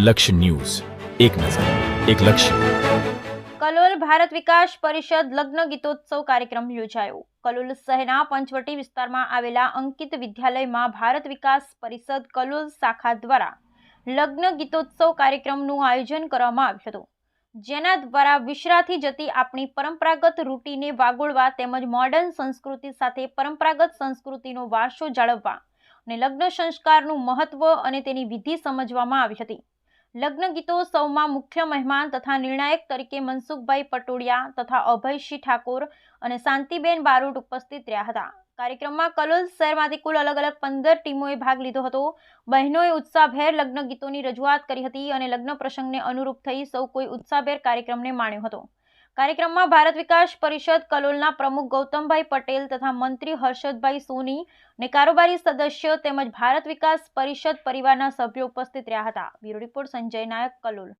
લક્ષ્ય ન્યૂઝ. એક નજર, એક લક્ષ્ય. કલોલ ભારત વિકાસ પરિષદ લગ્ન ગીતોત્સવ કાર્યક્રમ યોજાયો. કલોલ શહેરના પંચવટી વિસ્તારમાં આવેલા અંકિત વિદ્યાલયમાં ભારત વિકાસ પરિષદ કલોલ શાખા દ્વારા લગ્ન ગીતોત્સવ કાર્યક્રમનું આયોજન કરવામાં આવ્યું હતું. જેના દ્વારા વિશ્રાથી જતી આપણી પરંપરાગત રૂટીને વાગોળવા તેમજ મોડર્ન સંસ્કૃતિ સાથે પરંપરાગત સંસ્કૃતિનો વારસો જાળવવા અને લગ્ન સંસ્કારનું મહત્વ અને તેની વિધિ સમજવામાં આવી હતી. લગ્ન ગીતોત્સવમાં મુખ્ય મહેમાન તથા નિર્ણાયક તરીકે મનસુખભાઈ પટોડિયા તથા અભયસિંહ ઠાકોર અને શાંતિબેન બારોટ ઉપસ્થિત રહ્યા હતા. કાર્યક્રમમાં કલોલ શહેરમાંથી કુલ અલગ અલગ પંદર ટીમોએ ભાગ લીધો હતો. બહેનોએ ઉત્સાહભેર લગ્ન ગીતોની રજૂઆત કરી હતી અને લગ્ન પ્રસંગને અનુરૂપ થઈ સૌ કોઈ ઉત્સાહભેર કાર્યક્રમને માણ્યો હતો. કાર્યક્રમમાં ભારત વિકાસ પરિષદ કલોલના પ્રમુખ ગૌતમભાઈ પટેલ તથા મંત્રી હર્ષદભાઈ સોની અને કારોબારી સદસ્ય તેમજ ભારત વિકાસ પરિષદ પરિવારના સભ્યો ઉપસ્થિત રહ્યા હતા. Bureau report Sanjay Nayak, Kalol.